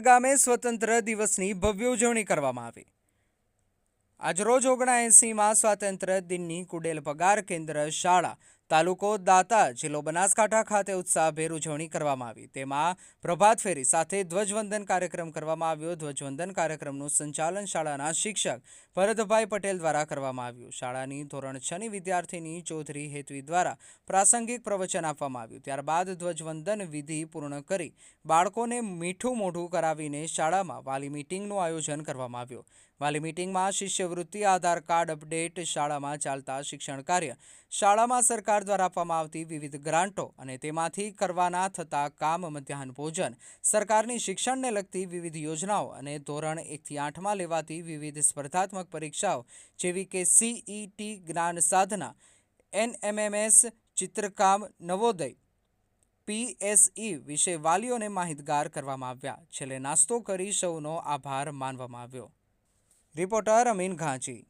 ગામે સ્વતંત્ર દિવસની ભવ્ય ઉજવણી કરવામાં આવી. આજરોજ ઓગણએંસીમાં સ્વાતંત્ર્ય દિનની કુડેલ પગાર કેન્દ્ર શાળા તાલુકો દાતા જિલ્લો બનાસકાંઠા ખાતે ઉત્સાહભેર ઉજવણી કરવામાં આવી. તેમાં પ્રભાત ફેરી સાથે ધ્વજવંદન કાર્યક્રમ કરવામાં આવ્યો. ધ્વજવંદન કાર્યક્રમનું સંચાલન શાળાના શિક્ષક ભરતભાઈ પટેલ દ્વારા કરવામાં આવ્યું. શાળાની ધોરણ છની વિદ્યાર્થીની ચૌધરી હેતવી દ્વારા પ્રાસંગિક પ્રવચન આપવામાં આવ્યું. ત્યારબાદ ધ્વજવંદન વિધિ પૂર્ણ કરી બાળકોને મીઠું મોઢું કરાવીને શાળામાં વાલી મીટિંગનું આયોજન કરવામાં આવ્યું. વાલી મિટિંગમાં શિષ્યવૃત્તિ, આધાર કાર્ડ અપડેટ, શાળામાં ચાલતા શિક્ષણ કાર્ય, શાળામાં સરકાર દ્વારા આપવામાં આવતી વિવિધ ગ્રાન્ટો અને તેમાંથી કરવાના થતા કામ, મધ્યાહન ભોજન, સરકારની શિક્ષણને લગતી વિવિધ યોજનાઓ અને ધોરણ એકથી આઠમાં લેવાતી વિવિધ સ્પર્ધાત્મક પરીક્ષાઓ, જેવી કે સીઈટી જ્ઞાન સાધના એનએમએમએસ ચિત્રકામ, નવોદય પીએસઈ વિશે વાલીઓને માહિતગાર કરવામાં આવ્યા. છેલ્લે નાસ્તો કરી સૌનો આભાર માનવામાં આવ્યો. રિપોર્ટર અમીન ઘાંચી.